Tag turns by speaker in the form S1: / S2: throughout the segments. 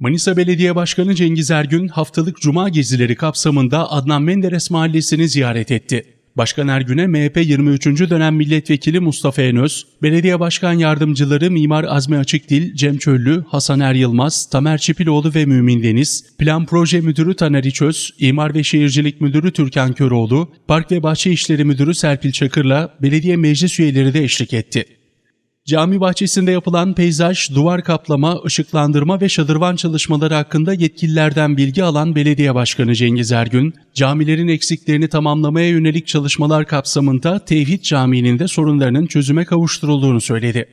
S1: Manisa Belediye Başkanı Cengiz Ergün haftalık cuma gezileri kapsamında Adnan Menderes Mahallesi'ni ziyaret etti. Başkan Ergün'e MHP 23. dönem milletvekili Mustafa Enöz, belediye başkan yardımcıları Mimar Azmi Açıkdil, Cem Çöllü, Hasan Er Yılmaz, Tamer Çipiloğlu ve Mümin Deniz, Plan Proje Müdürü Taner İçöz, İmar ve Şehircilik Müdürü Türkan Köroğlu, Park ve Bahçe İşleri Müdürü Serpil Çakır'la belediye meclis üyeleri de eşlik etti. Cami bahçesinde yapılan peyzaj, duvar kaplama, ışıklandırma ve şadırvan çalışmaları hakkında yetkililerden bilgi alan Belediye Başkanı Cengiz Ergün, camilerin eksiklerini tamamlamaya yönelik çalışmalar kapsamında Tevhid Camii'nin de sorunlarının çözüme kavuşturulduğunu söyledi.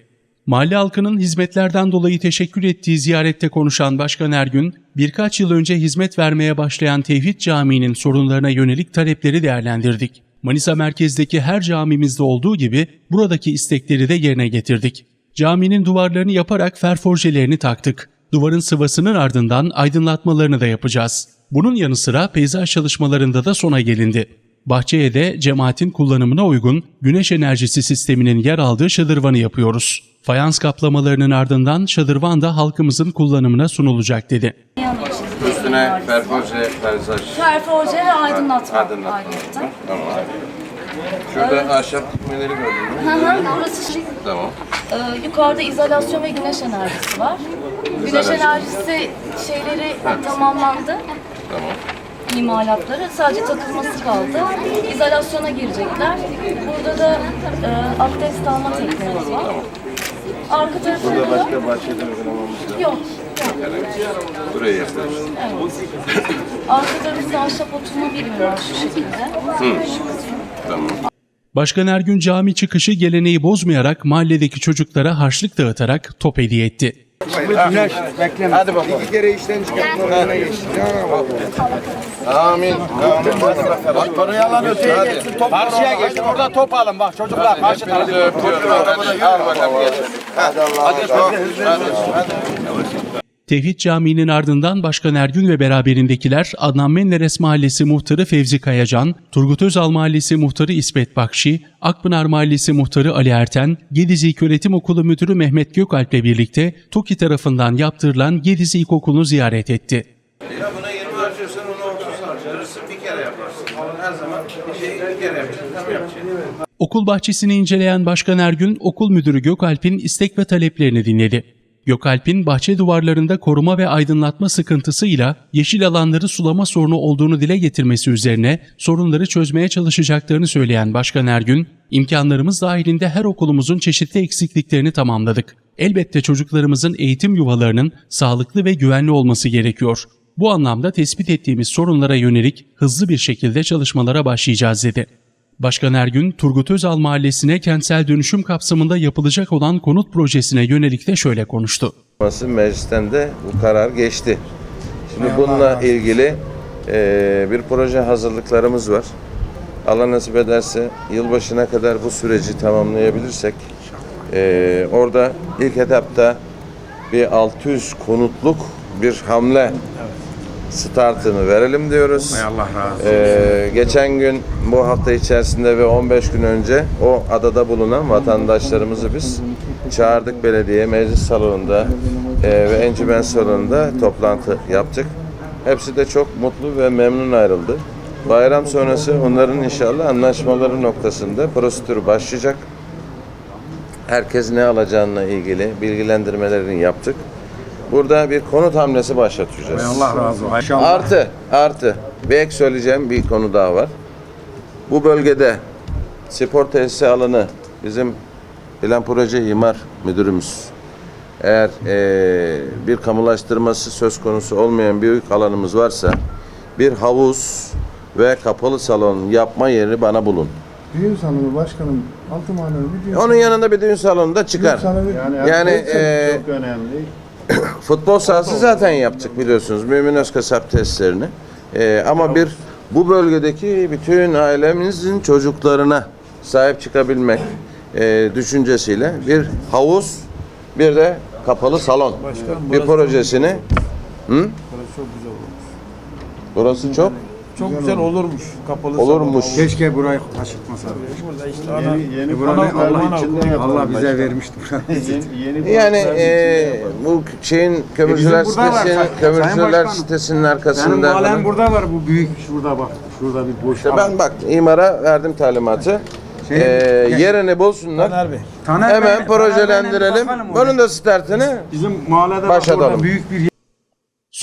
S1: Mahalle halkının hizmetlerden dolayı teşekkür ettiği ziyarette konuşan Başkan Ergün, birkaç yıl önce hizmet vermeye başlayan Tevhid Camii'nin sorunlarına yönelik talepleri değerlendirdik. Manisa merkezdeki her camimizde olduğu gibi buradaki istekleri de yerine getirdik. Caminin duvarlarını yaparak ferforjelerini taktık. Duvarın sıvasının ardından aydınlatmalarını da yapacağız. Bunun yanı sıra peyzaj çalışmalarında da sona gelindi. Bahçeye de cemaatin kullanımına uygun güneş enerjisi sisteminin yer aldığı şadırvanı yapıyoruz. Fayans kaplamalarının ardından şadırvan da halkımızın kullanımına sunulacak dedi.
S2: Üstüne perforje, perzaj,
S3: Perforje ve aydınlatma.
S2: aydınlatma.
S3: ayrıca.
S2: Tamam. Şurada ahşap dikmeleri gördün mü?
S3: Hı hı, Burası şey,
S2: Tamam.
S3: e, yukarıda izolasyon ve güneş enerjisi var. Güneş enerjisi şeyleri tamamlandı.
S2: Tamam.
S3: imalatları sadece takılması kaldı. İzolasyona girecekler. Burada da e, abdest alma tekniğimiz var. Arka tarafında
S2: Burada
S3: da
S2: başka bahçede uygulamamız yok.
S3: yok.
S2: Burayı yapıyoruz.
S3: Arka tarafında ahşap oturma birimi var şu şekilde.
S2: Tamam.
S1: Başkan Ergün cami çıkışı geleneği bozmayarak mahalledeki çocuklara harçlık dağıtarak top hediye etti.
S4: Güneş bekleme.
S2: Hadi bakalım.
S4: İki kere işten geçti.
S2: Amin. Amin. Hadi. Bak parayı alan öteye geçsin. Top
S4: Karşıya geçtim orada top alın bak çocuklar karşı
S2: Hepinizi öpüyorum. Al bakalım geç. Hadi Allah'a Hadi. Hadi.
S1: Tevhid Camii'nin ardından Başkan Ergün ve beraberindekiler Adnan Menderes Mahallesi Muhtarı Fevzi Kayacan, Turgut Özal Mahallesi Muhtarı İsmet Bakşi, Akpınar Mahallesi Muhtarı Ali Erten, Gedizi İlköğretim Okulu Müdürü Mehmet Gökalp'le birlikte TOKİ tarafından yaptırılan Gedizi İlkokulu'nu ziyaret etti.
S2: Ya buna 20 harcıyorsan onu 30 harcarsın. Bir kere yaparsın. Her zaman bir şeyi bir kere yapacaksın.
S1: Okul bahçesini inceleyen Başkan Ergün, okul müdürü Gökalp'in istek ve taleplerini dinledi. Gökalp'in bahçe duvarlarında koruma ve aydınlatma sıkıntısıyla yeşil alanları sulama sorunu olduğunu dile getirmesi üzerine sorunları çözmeye çalışacaklarını söyleyen Başkan Ergün, imkanlarımız dahilinde her okulumuzun çeşitli eksikliklerini tamamladık. Elbette çocuklarımızın eğitim yuvalarının sağlıklı ve güvenli olması gerekiyor. Bu anlamda tespit ettiğimiz sorunlara yönelik hızlı bir şekilde çalışmalara başlayacağız dedi. Başkan Ergün, Turgut Özal Mahallesi'ne kentsel dönüşüm kapsamında yapılacak olan konut projesine yönelik de şöyle konuştu.
S2: Meclisten meclisten de bu karar geçti. Şimdi bununla ilgili eee, bir proje hazırlıklarımız var. Allah nasip ederse yılbaşına kadar bu süreci tamamlayabilirsek eee, orada ilk etapta bir 600 konutluk bir hamle startını verelim diyoruz.
S4: Allah razı olsun.
S2: Ee, geçen gün bu hafta içerisinde ve 15 gün önce o adada bulunan vatandaşlarımızı biz çağırdık belediye meclis salonunda e, ve encümen salonunda toplantı yaptık. Hepsi de çok mutlu ve memnun ayrıldı. Bayram sonrası onların inşallah anlaşmaları noktasında prosedür başlayacak. Herkes ne alacağına ilgili bilgilendirmelerini yaptık. Burada bir konut hamlesi başlatacağız.
S4: Allah razı olsun. İnşallah.
S2: Artı, artı. Bir ek söyleyeceğim bir konu daha var. Bu bölgede spor tesisi alanı bizim plan proje imar müdürümüz eğer eee, bir kamulaştırması söz konusu olmayan büyük alanımız varsa bir havuz ve kapalı salon yapma yeri bana bulun.
S5: Düğün salonu başkanım, altı mahalle bir düğün
S2: Onun yanında bir düğün salonu da çıkar.
S5: salonu.
S2: Yani,
S5: Yani,
S2: eee,
S5: çok önemli.
S2: Futbol sahası zaten yaptık biliyorsunuz. Mümin Özkasap testlerini. Ee, ama bir bu bölgedeki bütün ailemizin çocuklarına sahip çıkabilmek e, düşüncesiyle bir havuz bir de kapalı salon bir projesini hı?
S5: Burası çok güzel olmuş.
S2: Burası çok
S4: Çok güzel olurmuş. Kapalı
S2: Olurmuş.
S6: Keşke burayı taşıtmasa.
S4: Yeni, yeni
S6: Buranın Allah,
S4: Allah
S6: Allah bize vermişti.
S4: Yeni,
S2: Yani e, bu şeyin kömürcüler
S6: E burada
S2: sitesinin, kömürcüler sitesinin
S6: Benim
S2: arkasında.
S6: mahallem
S2: falan.
S6: burada var bu büyük şurada bak. Şurada bir boş
S2: İşte
S6: alan.
S2: ben bak imara verdim talimatı.
S6: Şey-
S2: E, yerini bulsunlar.
S4: Taner Bey.
S6: Taner
S2: Hemen
S6: Taner
S2: projelendirelim. Bunun da startını
S6: Bizim mahallede
S2: Başlatalım.
S6: orada büyük bir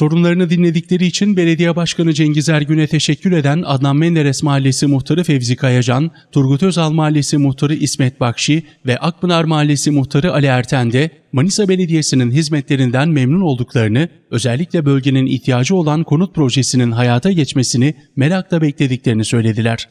S1: Sorunlarını dinledikleri için Belediye Başkanı Cengiz Ergün'e teşekkür eden Adnan Menderes Mahallesi Muhtarı Fevzi Kayacan, Turgut Özal Mahallesi Muhtarı İsmet Bakşi ve Akpınar Mahallesi Muhtarı Ali Erten de Manisa Belediyesi'nin hizmetlerinden memnun olduklarını, özellikle bölgenin ihtiyacı olan konut projesinin hayata geçmesini merakla beklediklerini söylediler.